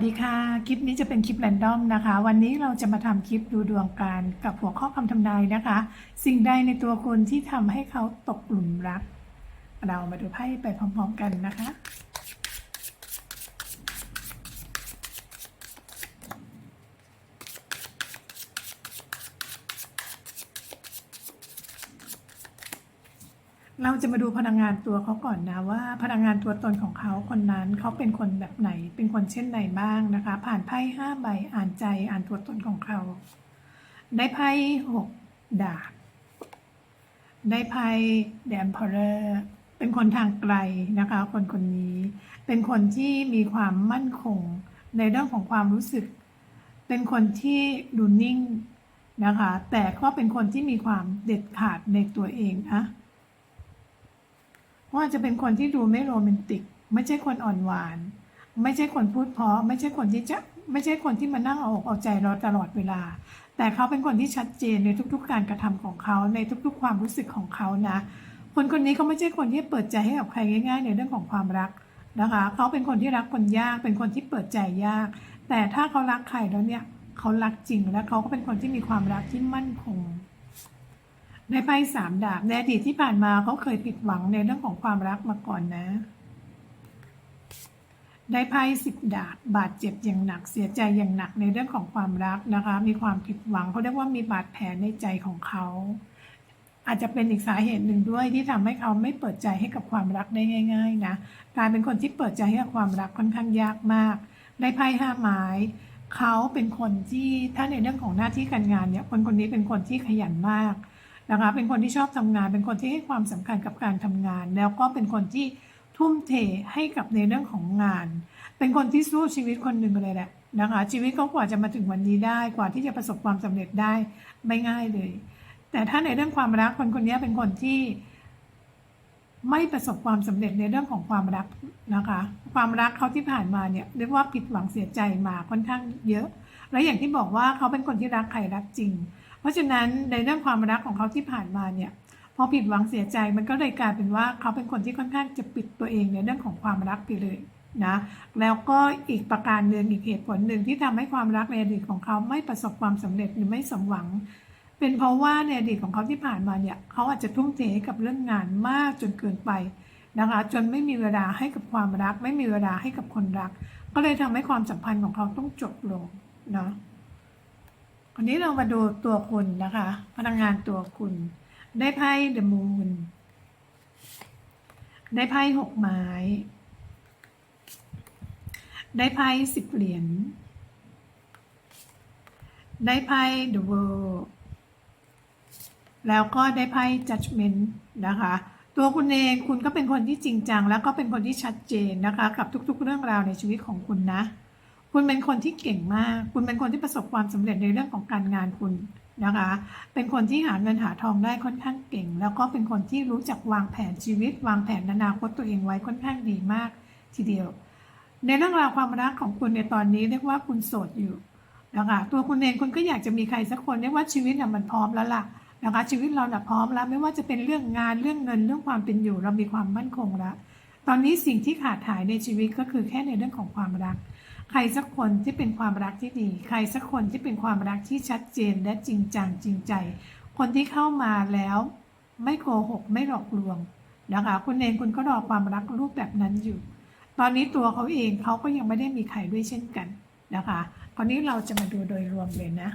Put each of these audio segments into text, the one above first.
สวัสดีค่ะ คลิปนี้จะเป็นคลิปแรนดอมนะคะ วันนี้เราจะมาทำคลิปดูดวงการกับหัวข้อคำทำนายนะคะ สิ่งใดในตัวคนที่ทำให้เขาตกหลุมรัก เรามาดูไพ่ไปพร้อมๆกันนะคะ เราจะมาดูพลังงานตัวเขาก่อนนะว่าพลังงานตัวตนของเขาคนนั้นเขาเป็นคนแบบไหน เป็นคนเช่นไหนบ้างนะคะ ผ่านไพ่ห้าใบอ่านใจอ่านตัวตนของเขา ได้ไพ่หกดาบได้ไพ่แดมพอร์เรอร์เป็นคนทางไกลนะคะ คนคนนี้ เป็นคนที่มีความมั่นคง ในเรื่องของความรู้สึก เป็นคนที่ดูนิ่งนะคะ แต่ก็เป็นคนที่มีความเด็ดขาดในตัวเองนะ ว่าจะเป็นคนที่ดูไม่โรแมนติก ไม่ใช่คนอ่อนหวาน ไม่ใช่คนพูดเพราะไม่ใช่คนที่จะไม่ใช่คนที่มานั่งเอาอกเอาใจเราตลอดเวลา แต่เขาเป็นคนที่ชัดเจนในทุก ๆ การกระทำของเขาในทุก ๆ ความรู้สึกของเขานะ คนคนนี้เขาไม่ใช่คนที่เปิดใจให้กับใครง่าย ๆ ในเรื่องของความรักนะคะเขาเป็นคนที่รักคนยาก เป็นคนที่เปิดใจยาก แต่ถ้าเขารักใครแล้วเนี่ยเขารักจริงและเขาก็เป็นคนที่มีความรักที่มั่นคง ในไพ่สามดาบในอดีตที่ผ่านมาเขาเคยผิดหวังในเรื่องของความรักมาก่อนนะได้ไพ่สิบดาบบาดเจ็บอย่างหนักเสียใจอย่างหนักในเรื่องของความรักนะคะ มีความผิดหวังเขาเรียกว่ามีบาดแผลในใจของเขา อาจจะเป็นอีกสาเหตุหนึ่งด้วยที่ทำให้เขาไม่เปิดใจให้กับความรักได้ง่าย ๆ นะกลายเป็นคนที่เปิดใจให้กับความรักค่อนข้างยากมาก ได้ไพ่ห้าไม้เขาเป็นคนที่ถ้าในเรื่องของหน้าที่การงานเนี่ยคนคนนี้เป็นคนที่ขยันมาก นะคะเป็นคนที่ชอบทำงาน เป็นคนที่ให้ความสำคัญกับการทำงาน แล้วก็เป็นคนที่ทุ่มเทให้กับในเรื่องของงาน เป็นคนที่สู้ชีวิตคนหนึ่งเลยแหละนะคะชีวิตเขากว่าจะมาถึงวันนี้ได้กว่าที่จะประสบความสำเร็จได้ไม่ง่ายเลย แต่ถ้าในเรื่องความรักคนคนนี้เป็นคนที่ไม่ประสบความสำเร็จในเรื่องของความรักนะคะ ความรักเขาที่ผ่านมาเนี่ยเรียกว่าผิดหวังเสียใจมาค่อนข้างเยอะ และอย่างที่บอกว่าเขาเป็นคนที่รักใครรักจริง เพราะฉะนั้นในเรื่องความรักของเขาที่ผ่านมาเนี่ยพอผิดหวังเสียใจมันก็เลยกลายเป็นว่าเขาเป็นคนที่ค่อนข้างจะปิดตัวเองในเรื่องของความรักไปเลยนะแล้วก็อีกประการหนึ่งอีกเหตุผลหนึ่งที่ทำให้ความรักในอดีตของเขาไม่ประสบความสำเร็จหรือไม่สมหวัง เป็นเพราะว่าในอดีตของเขาที่ผ่านมาเนี่ยเขาอาจจะทุ่มเทกับเรื่องงานมากจนเกินไปนะคะจนไม่มีเวลาให้กับความรัก ไม่มีเวลาให้กับคนรัก ก็เลยทำให้ความสัมพันธ์ของเขาต้องจบลงเนาะ วันนี้เรามาดูตัวคุณนะคะ พลังงานตัวคุณ ได้ไพ่ The Moon ได้ไพ่หกไม้ ได้ไพ่สิบเหรียญ ได้ไพ่ The World แล้วก็ได้ไพ่ Judgment นะคะ ตัวคุณเองคุณก็เป็นคนที่จริงจัง แล้วก็เป็นคนที่ชัดเจนนะคะ กับทุกๆเรื่องราวในชีวิตของคุณนะ คุณเป็นคนที่เก่งมาก คุณเป็นคนที่ประสบความสำเร็จในเรื่องของการงานคุณนะคะ เป็นคนที่หาเงินหาทองได้ค่อนข้างเก่ง แล้วก็เป็นคนที่รู้จักวางแผนชีวิต วางแผนอนาคตตัวเองไว้ค่อนข้างดีมากทีเดียว ในเรื่องราวความรักของคุณในตอนนี้เรียกว่าคุณโสดอยู่นะคะ ตัวคุณเองคุณก็อยากจะมีใครสักคนเรียกว่าชีวิตน่ะมันพร้อมแล้วล่ะนะคะชีวิตเราน่ะพร้อมแล้วไม่ว่าจะเป็นเรื่องงานเรื่องเงินเรื่องความเป็นอยู่ เรามีความมั่นคงแล้ว ตอนนี้สิ่งที่ขาดหายในชีวิตก็คือแค่ในเรื่องของความรัก ใครสักคนที่เป็นความรักที่ดี ใครสักคนที่เป็นความรักที่ชัดเจนและจริงจังจริงใจ คนที่เข้ามาแล้วไม่โกหกไม่หลอกลวงนะคะคุณเองคุณก็รอความรักรูปแบบนั้นอยู่ ตอนนี้ตัวเขาเองเขาก็ยังไม่ได้มีใครด้วยเช่นกันนะคะคราวนี้เราจะมาดูโดยรวมเลยนะ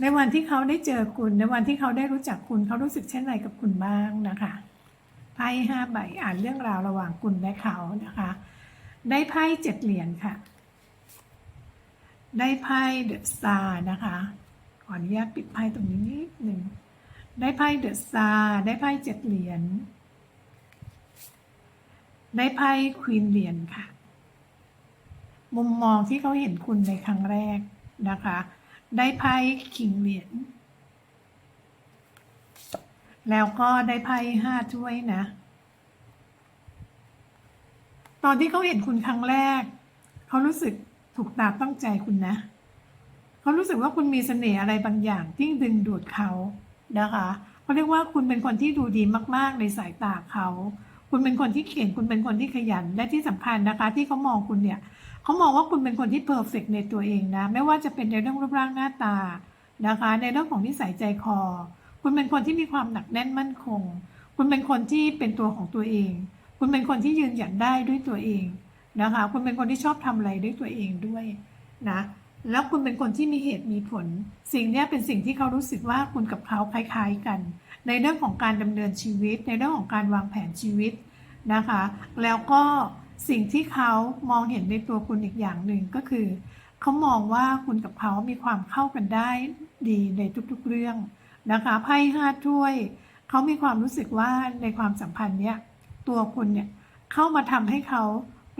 ในวันที่เขาได้เจอคุณ ในวันที่เขาได้รู้จักคุณ เขารู้สึกเช่นไรกับคุณบ้างนะคะไพ่ห้าใบอ่านเรื่องราวระหว่างคุณและเขานะคะ ได้ไพ่เจ็ดเหรียญค่ะ ได้ไพ่เดอะสตาร์นะคะขออนุญาตปิดไพ่ตรงนี้นิดหนึ่งได้ไพ่เดอะสตาร์ได้ไพ่เจ็ดเหรียญได้ไพ่ควีนเหรียญค่ะ มุมมองที่เขาเห็นคุณในครั้งแรกนะคะ ได้ไพ่คิงเหรียญแล้วก็ได้ไพ่ห้าถ้วยนะ ตอนที่เขาเห็นคุณครั้งแรก เขารู้สึกถูกตาต้องใจคุณนะ เขารู้สึกว่าคุณมีเสน่ห์อะไรบางอย่างที่ดึงดูดเขานะคะเขาเรียกว่าคุณเป็นคนที่ดูดีมาก ๆ ในสายตาเขา คุณเป็นคนที่เก่ง คุณเป็นคนที่ขยัน และที่สำคัญนะคะ ที่เขามองคุณเนี่ย เขามองว่าคุณเป็นคนที่เพอร์เฟกในตัวเองนะ ไม่ว่าจะเป็นในเรื่องรูปร่างหน้าตานะคะ ในเรื่องของนิสัยใจคอ คุณเป็นคนที่มีความหนักแน่นมั่นคง คุณเป็นคนที่เป็นตัวของตัวเอง คุณเป็นคนที่ยืนหยัดได้ด้วยตัวเองนะคะ คุณเป็นคนที่ชอบทำอะไรด้วยตัวเองด้วยนะ แล้วคุณเป็นคนที่มีเหตุมีผล สิ่งนี้เป็นสิ่งที่เขารู้สึกว่าคุณกับเขาคล้ายๆกัน ในเรื่องของการดำเนินชีวิต ในเรื่องของการวางแผนชีวิตนะคะ แล้วก็ สิ่งที่เขามองเห็นในตัวคุณอีกอย่างหนึ่งก็คือ เขามองว่าคุณกับเขามีความเข้ากันได้ดีในทุกๆเรื่องนะคะไพ่ห้าถ้วย เขามีความรู้สึกว่าในความสัมพันธ์เนี้ยตัวคุณเนี่ยเข้ามาทำให้เขา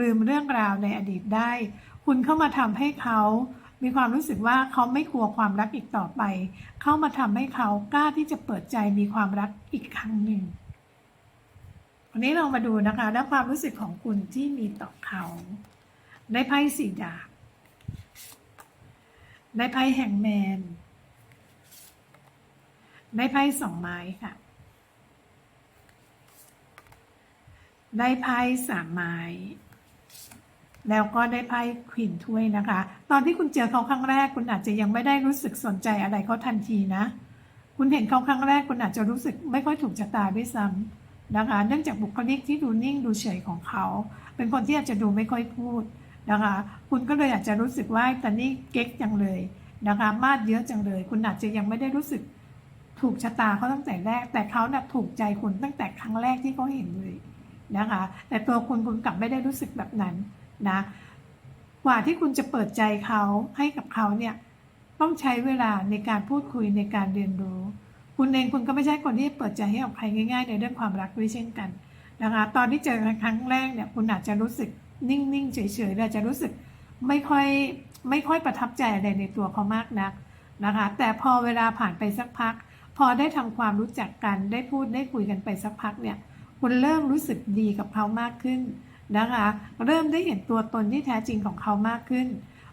ลืมเรื่องราวในอดีตได้ คุณเข้ามาทำให้เขามีความรู้สึกว่าเขาไม่กลัวความรักอีกต่อไป เข้ามาทำให้เขากล้าที่จะเปิดใจมีความรักอีกครั้งหนึ่ง วันนี้เรามาดูนะคะและความรู้สึกของคุณที่มีต่อเขาในไพ่สีดาบในไพ่แห่งแมนในไพ่สองไม้ค่ะ ได้ไพ่สามไม้ แล้วก็ได้ไพ่ควีนถ้วยนะคะ ตอนที่คุณเจอเขาครั้งแรกคุณอาจจะยังไม่ได้รู้สึกสนใจอะไรเขาทันทีนะ คุณเห็นเขาครั้งแรกคุณอาจจะรู้สึกไม่ค่อยถูกชะตาด้วยซ้ำ นะคะเนื่องจากบุคลิกที่ดูนิ่งดูเฉยของเขา เป็นคนที่อาจจะดูไม่ค่อยพูดนะคะ คุณก็เลยอาจจะรู้สึกว่าต่นี่เก๊กจังเลยนะคะมาดเยอะจังเลย คุณอาจจะยังไม่ได้รู้สึกถูกชะตาเขาตั้งแต่แรก แต่เขาน่ะถูกใจคุณตั้งแต่ครั้งแรกที่เขาเห็นเลยนะคะ แต่ตัวคุณคุณกลับไม่ได้รู้สึกแบบนั้นนะกว่าที่คุณจะเปิดใจเขาให้กับเขาเนี่ยต้องใช้เวลาในการพูดคุยในการเรียนรู้ คุณเองคุณก็ไม่ใช่คนที่เปิดใจให้กับใครง่าย ๆ ในเรื่องความรักด้วยเช่นกันนะคะ ตอนที่เจอกันครั้งแรกเนี่ยคุณอาจจะรู้สึกนิ่งๆเฉยๆอาจจะรู้สึกไม่ค่อยไม่ค่อยประทับใจอะไรในตัวเขามากนักนะคะ แต่พอเวลาผ่านไปสักพัก พอได้ทำความรู้จักกันได้พูดได้คุยกันไปสักพักเนี่ยคุณเริ่มรู้สึกดีกับเขามากขึ้นนะคะ เริ่มได้เห็นตัวตนที่แท้จริงของเขามากขึ้น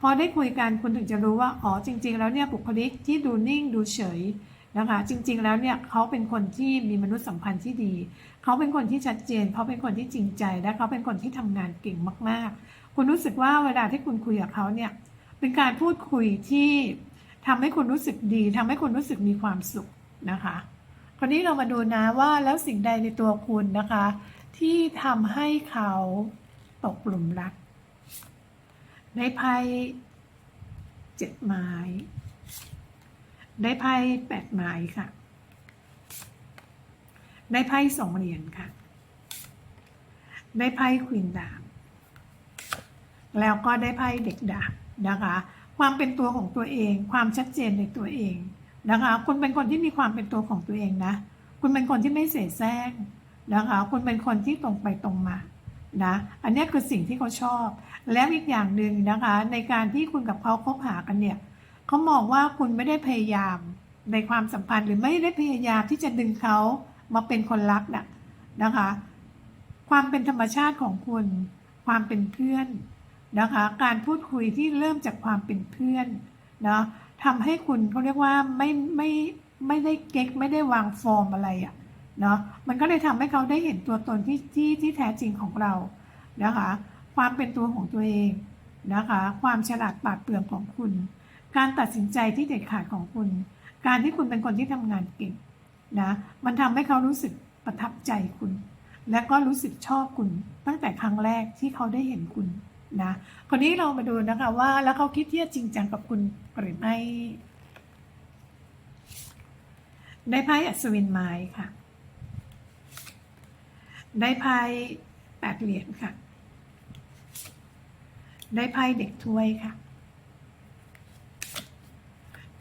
พอได้คุยกันคุณถึงจะรู้ว่าอ๋อจริง ๆ แล้วเนี่ยบุคลิกที่ดูนิ่งดูเฉย นะคะ จริง ๆ แล้วเนี่ยเขาเป็นคนที่มีมนุษยสัมพันธ์ที่ดี เขาเป็นคนที่ชัดเจน เขาเป็นคนที่จริงใจ และเขาเป็นคนที่ทำงานเก่งมาก ๆ คุณรู้สึกว่าเวลาที่คุณคุยกับเขาเนี่ย เป็นการพูดคุยที่ทำให้คุณรู้สึกดีทำให้คุณรู้สึกมีความสุขนะคะ คราวนี้เรามาดูนะว่าแล้วสิ่งใดในตัวคุณนะคะ ที่ทำให้เขาตกหลุมรัก ในไพ่เจ็ดไม้ ได้ไพ่แปดไม้ค่ะ ได้ไพ่สองเหรียญค่ะ ได้ไพ่ควีนดาบ แล้วก็ได้ไพ่เด็กดาบนะคะ ความเป็นตัวของตัวเอง ความชัดเจนในตัวเองนะคะ คุณเป็นคนที่มีความเป็นตัวของตัวเองนะ คุณเป็นคนที่ไม่เสแสร้งนะคะ คุณเป็นคนที่ตรงไปตรงมานะ อันนี้คือสิ่งที่เขาชอบ แล้วอีกอย่างหนึ่งนะคะ ในการที่คุณกับเขาคบหากันเนี่ย เขามองว่าคุณไม่ได้พยายามในความสัมพันธ์หรือไม่ได้พยายามที่จะดึงเขามาเป็นคนรักนะนะคะ ความเป็นธรรมชาติของคุณ ความเป็นเพื่อนนะคะ การพูดคุยที่เริ่มจากความเป็นเพื่อนนะทำให้คุณเขาเรียกว่าไม่ไม่ไม่ได้เก๊กไม่ได้วางฟอร์มอะไรอะเนาะมันก็เลยทำให้เขาได้เห็นตัวตนที่ที่ที่แท้จริงของเรานะคะ ความเป็นตัวของตัวเองนะคะ ความฉลาดปราดเปรื่องของคุณ การตัดสินใจที่เด็ดขาดของคุณ การที่คุณเป็นคนที่ทำงานเก่งนะมันทำให้เขารู้สึกประทับใจคุณ และก็รู้สึกชอบคุณตั้งแต่ครั้งแรกที่เขาได้เห็นคุณนะคนนี้เรามาดูนะคะว่าแล้วเขาคิดที่จะจริงจังกับคุณหรือไม่ได้ไพ่อัศวินไม้ค่ะ ได้ไพ่แปดเหรียญค่ะ ได้ไพ่เด็กถ้วยค่ะ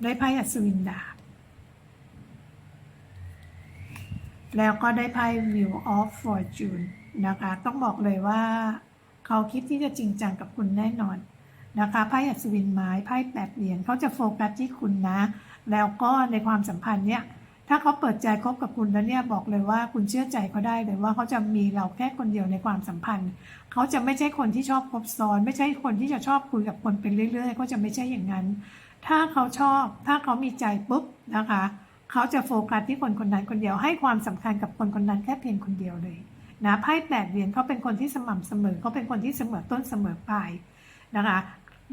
ได้ไพ่อัศวินดาบ แล้วก็ได้ไพ่ Wheel of Fortune นะคะ ต้องบอกเลยว่า เขาคิดที่จะจริงจังกับคุณแน่นอนนะคะ ไพ่อัศวินไม้ไพ่แปดเหรียญเขาจะโฟกัสที่คุณนะ แล้วก็ในความสัมพันธ์เนี้ยถ้าเขาเปิดใจคบกับคุณแล้วเนี่ยบอกเลยว่าคุณเชื่อใจเขาได้เลยว่าเขาจะมีเราแค่คนเดียวในความสัมพันธ์ เขาจะไม่ใช่คนที่ชอบคบซ้อน ไม่ใช่คนที่จะชอบคุยกับคนเป็นเรื่อยๆเขาจะไม่ใช่อย่างนั้น ถ้าเขาชอบถ้าเขามีใจปุ๊บนะคะ เขาจะโฟกัสที่คนคนนั้นคนเดียวให้ความสำคัญกับคนคนนั้นแค่เพียงคนเดียวเลยนะไพ่แปดเหรียญเขาเป็นคนที่สม่ำเสมอเขาเป็นคนที่เสมอต้นเสมอปลายนะคะ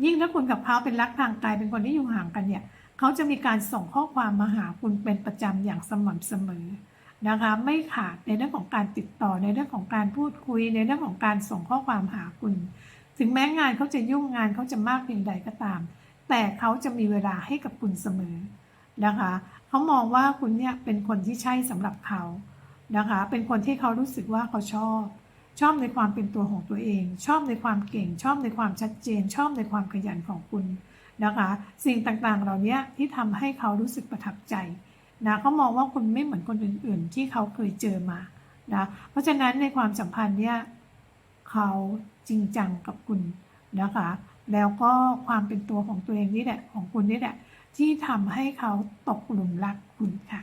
ยิ่งถ้าคุณกับเขาเป็นรักทางไกลเป็นคนที่อยู่ห่างกันเนี่ยเขาจะมีการส่งข้อความมาหาคุณเป็นประจำอย่างสม่ำเสมอนะคะไม่ขาดในเรื่องของการติดต่อในเรื่องของการพูดคุย ในเรื่องของการส่งข้อความหาคุณ ถึงแม้งานเขาจะยุ่งงานเขาจะมากเพียงใดก็ตาม แต่เขาจะมีเวลาให้กับคุณเสมอนะคะเขามองว่าคุณเนี่ยเป็นคนที่ใช่สำหรับเขานะคะ เป็นคนที่เขารู้สึกว่าเขาชอบ ชอบในความเป็นตัวของตัวเอง ชอบในความเก่ง ชอบในความชัดเจน ชอบในความขยันของคุณนะคะ สิ่งต่างๆเหล่านี้ที่ทำให้เขารู้สึกประทับใจนะเขามองว่าคุณไม่เหมือนคนอื่น ๆ ที่เขาเคยเจอมานะเพราะฉะนั้นในความสัมพันธ์เนี่ยเขาจริงจังกับคุณนะคะ แล้วก็ความเป็นตัวของตัวเองนี่แหละของคุณนี่แหละที่ทำให้เขาตกหลุมรักคุณค่ะ